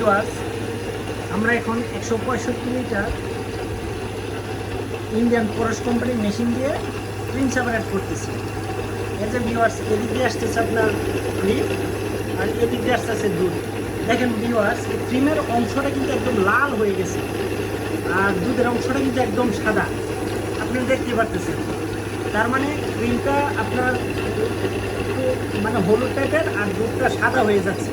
Viewers আমরা এখন একশো পঁয়ষট্টি লিটার ইন্ডিয়ান পরশ কোম্পানির মেশিন দিয়ে ক্রিম সেপারেট করতেছি। যে ভিউয়ার্স এদিক দিয়ে আসতেছে আপনার ক্রিম আর এদিক দিয়ে আসতেছে দুধ। দেখেন ভিউয়ার্স এই ক্রিমের অংশটা কিন্তু একদম লাল হয়ে গেছে আর দুধের অংশটা কিন্তু একদম সাদা। আপনি দেখতে পারতেছেন। তার মানে ক্রিমটা আপনার মানে হলুদ টাইপের আর দুধটা সাদা হয়ে যাচ্ছে।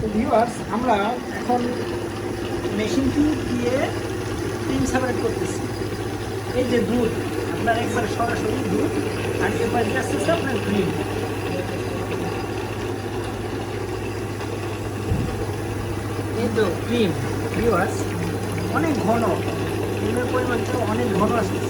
তো ভিউয়ার্স আমরা এখন মেশিনটি দিয়ে ক্রিম সেপারেট করতেছি। এই যে দুধ, আপনার একবার সরাসরি দুধ, আর এবার আসতেছে আপনার ক্রিম এই তো ক্রিম ভিউয়ার্স অনেক ঘন। ক্রিমের পরিমাণটা অনেক ঘন আসতেছে।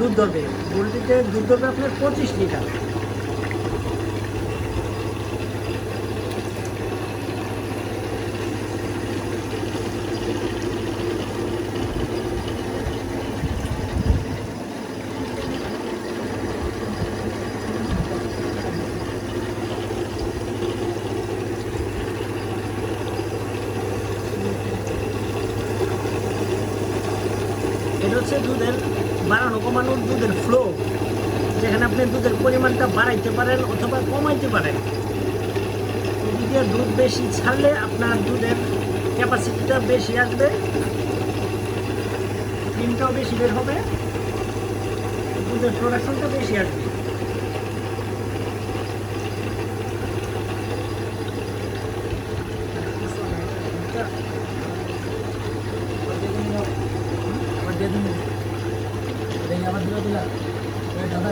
দুধ ধরবে বোলটিতে দুধ ধরবে আপনার পঁচিশ লিটার। এটা হচ্ছে দুধের বাড়ানো, কমানোর দুধের ফ্লো যেখানে আপনি দুধের পরিমাণটা বাড়াইতে পারেন অথবা কমাইতে পারেন। এদিকে দুধ বেশি ছাড়লে আপনার দুধের ক্যাপাসিটিটা বেশি আসবে ক্রিমটাও বেশি বের হবে, দুধের প্রোডাকশনটা বেশি আসবে। আবার দিয়ে দাদা